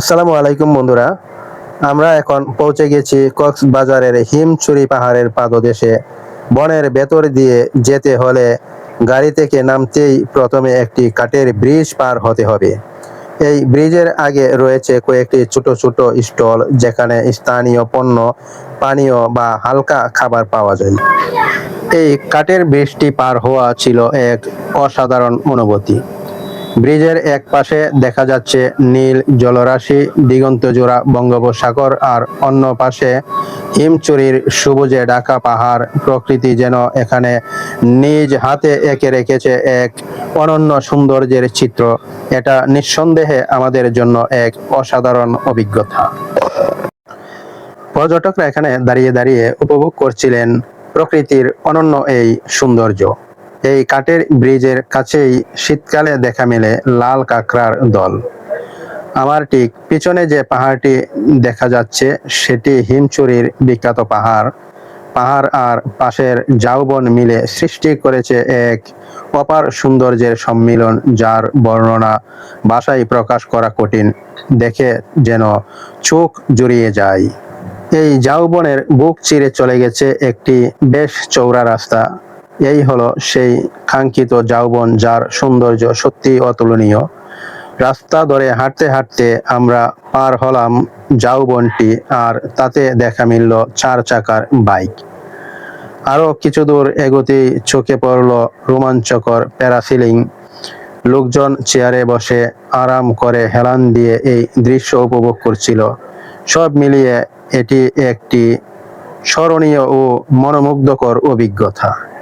আসসালামু আলাইকুম বন্ধুরা। আমরা এখন পৌঁছে গেছি কক্সবাজারের হিমচুরি পাহাড়ের পাদদেশে। বনের ভেতর দিয়ে যেতে হলে গাড়ি থেকে নামতেই প্রথমে একটি কাঠের ব্রিজ পার হতে হবে। এই ব্রিজের আগে রয়েছে কয়েকটি ছোট ছোট স্টল যেখানে স্থানীয় পণ্য, পানীয় বা হালকা খাবার পাওয়া যায়। এই কাঠের ব্রিজটি পার হওয়া ছিল এক অসাধারণ অনুভূতি। ব্রিজের এক পাশে দেখা যাচ্ছে নীল জলরাশি, দিগন্ত জোড়া বঙ্গোপসাগর আর অন্য পাশে হিমচুরির সবুজে ঢাকা পাহাড়। প্রকৃতি যেন এখানে নিজ হাতে এঁকে রেখেছে এক অনন্য সৌন্দর্যের চিত্র। এটা নিঃসন্দেহে আমাদের জন্য এক অসাধারণ অভিজ্ঞতা। পর্যটকরা এখানে দাঁড়িয়ে দাঁড়িয়ে উপভোগ করছিলেন প্রকৃতির অনন্য এই সৌন্দর্য। এই কাঠের ব্রিজের কাছেই শীতকালে দেখা মেলে লাল কাঁকড়ার দল। আমার ঠিক পিছনে যে পাহাড়টি দেখা যাচ্ছে, সেটি হিমচুরির বিখ্যাত পাহাড়। পাহাড় আর পাশের জাউবন মিলে সৃষ্টি করেছে এক অপার সৌন্দর্যের সম্মিলন, যার বর্ণনা ভাষায় প্রকাশ করা কঠিন। দেখে যেন চোখ জুড়িয়ে যায়। এই ঝাউবনের বুক চিরে চলে গেছে একটি বেশ চৌড়া রাস্তা। এই হলো সেই কাঙ্ক্ষিত ঝাউবন যার সৌন্দর্য সত্যি অতুলনীয়। রাস্তা ধরে হাঁটতে হাঁটতে আমরা পার হলাম ঝাউবনটি আর তাতে দেখা মিলল চার চাকার বাইক। আরও কিছু দূর এগোতেই চোখে পড়ল রোমাঞ্চকর প্যারাসিলিং লোকজন চেয়ারে বসে আরাম করে হেলান দিয়ে এই দৃশ্য উপভোগ করছিল। সব মিলিয়ে এটি একটি স্মরণীয় ও মনোমুগ্ধকর অভিজ্ঞতা।